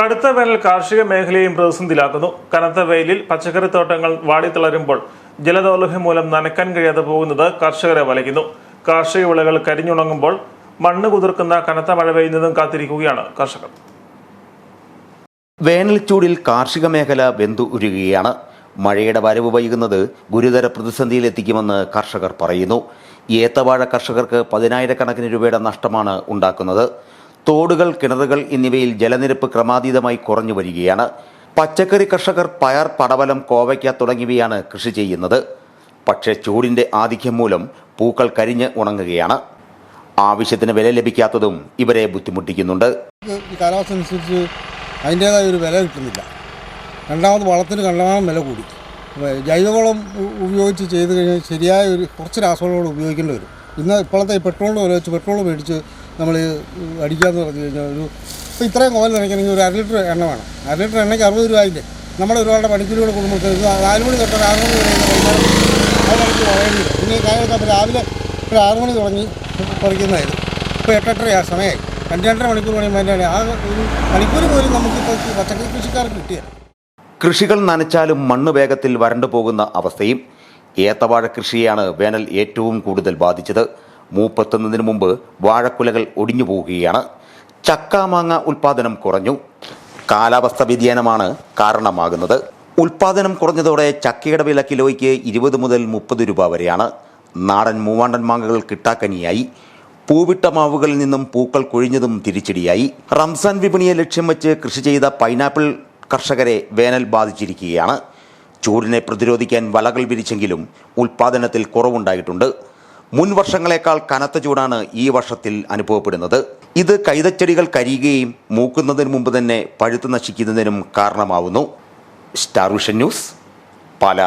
കടുത്ത വേനൽ കാർഷിക മേഖലയും പ്രതിസന്ധിയിലാക്കുന്നു. കനത്ത വെയിലിൽ പച്ചക്കറിത്തോട്ടങ്ങൾ വാടിത്തളരുമ്പോൾ ജലദൗർലഭ്യം മൂലം നനയ്ക്കാൻ കഴിയാതെ പോകുന്നത് കർഷകരെ വലയ്ക്കുന്നു. കാർഷിക വിളകൾ കരിഞ്ഞുണങ്ങുമ്പോൾ മണ്ണ് കുതിർക്കുന്ന കനത്ത മഴ പെയ്യുന്നതും കാത്തിരിക്കുകയാണ് കർഷകർ. വേനൽച്ചൂടിൽ കാർഷിക മേഖല വെന്തു ഉരുകുകയാണ്. മഴയുടെ വരവ് വൈകുന്നത് ഗുരുതര പ്രതിസന്ധിയിലെത്തിക്കുമെന്ന് കർഷകർ പറയുന്നു. ഏത്തവാഴ കർഷകർക്ക് പതിനായിരക്കണക്കിന് രൂപയുടെ നഷ്ടമാണ് ഉണ്ടാക്കുന്നത്. തോടുകൾ കിണറുകൾ എന്നിവയിൽ ജലനിരപ്പ് ക്രമാതീതമായി കുറഞ്ഞു വരികയാണ്. പച്ചക്കറി കർഷകർ പയർ പടവലം കോവയ്ക്ക തുടങ്ങിയവയാണ് കൃഷി ചെയ്യുന്നത്. പക്ഷേ ചൂടിന്റെ ആധിക്യം മൂലം പൂക്കൾ കരിഞ്ഞ് ഉണങ്ങുകയാണ്. ആവശ്യത്തിന് വില ലഭിക്കാത്തതും ഇവരെ ബുദ്ധിമുട്ടിക്കുന്നുണ്ട്. കാലാവസ്ഥ അനുസരിച്ച് അതിന്റേതായ ഒരു വില കിട്ടുന്നില്ല. രണ്ടാമത് വളത്തിന് കണ്ടമാനം വില കൂടി. ജൈവവളം ഉപയോഗിച്ച് ചെയ്ത് കഴിഞ്ഞാൽ ശരിയായ ഒരു കുറച്ച് രാസവളങ്ങൾ ഉപയോഗിക്കേണ്ടി വരും. ഇന്ന് ഇപ്പോഴത്തെ പെട്രോൾ വില വെച്ച് പെട്രോൾ മേടിച്ച് നമ്മൾ അടിക്കാമെന്ന് പറഞ്ഞു കഴിഞ്ഞാൽ ഒരു ഇപ്പോൾ ഇത്രയും കോൽ നനയ്ക്കണമെങ്കിൽ ഒരു അര ലിറ്റർ എണ്ണ വേണം. അര ലിറ്റർ എണ്ണയ്ക്ക് അറുപത് രൂപ ആയില്ലേ? നമ്മുടെ ഒരുപാട് പണിക്കൂലി കൂടെ കുടുംബത്തിൽ നാല് മണി തൊട്ട് ആറ് മണി വരെ വൈകുന്നേരം അത് നമുക്ക് വരും. പിന്നെ ഈ കാലത്ത് രാവിലെ ഒരു ആറ് മണി തുടങ്ങി പറിക്കുന്നതായിരുന്നു. ഇപ്പോൾ എട്ടെട്ടര സമയമായി. രണ്ട് രണ്ടര മണിക്കൂർ പണിയുമ്പോൾ ആ ഒരു മണിക്കൂർ പോലും നമുക്കിപ്പോൾ പച്ചക്കറി കൃഷിക്കാർക്ക് കിട്ടിയത് കൃഷികൾ നനച്ചാലും മണ്ണ് വേഗത്തിൽ വരണ്ടു പോകുന്ന അവസ്ഥയും ഏത്തവാഴ കൃഷിയാണ് വേനൽ ഏറ്റവും കൂടുതൽ ബാധിച്ചത്. മൂപ്പെത്തുന്നതിന് മുമ്പ് വാഴക്കുലകൾ ഒടിഞ്ഞു പോവുകയാണ്. ചക്കാമാങ്ങ ഉൽപാദനം കുറഞ്ഞു. കാലാവസ്ഥ വ്യതിയാനമാണ് കാരണമാകുന്നത്. ഉൽപാദനം കുറഞ്ഞതോടെ ചക്കയുടെ വില കിലോയ്ക്ക് ഇരുപത് മുതൽ മുപ്പത് രൂപ വരെയാണ്. നാടൻ മൂവാണ്ടൻ മാങ്ങകൾ കിട്ടാക്കനിയായി. പൂവിട്ട മാവുകളിൽ നിന്നും പൂക്കൾ കൊഴിഞ്ഞതും തിരിച്ചടിയായി. റംസാൻ വിപണിയെ ലക്ഷ്യം വെച്ച് കൃഷി ചെയ്ത പൈനാപ്പിൾ കർഷകരെ വേനൽ ബാധിച്ചിരിക്കുകയാണ്. ചൂടിനെ പ്രതിരോധിക്കാൻ വലകൾ വിരിച്ചെങ്കിലും ഉൽപാദനത്തിൽ കുറവുണ്ടായിട്ടുണ്ട്. മുൻ വർഷങ്ങളെക്കാൾ കനത്ത ചൂടാണ് ഈ വർഷത്തിൽ അനുഭവപ്പെടുന്നത്. ഇത് കൈതച്ചെടികൾ കരിയുകയും മൂക്കുന്നതിന് മുമ്പ് തന്നെ പഴുത്ത് നശിക്കുന്നതിനും കാരണമാവുന്നു. Star vision news Pala.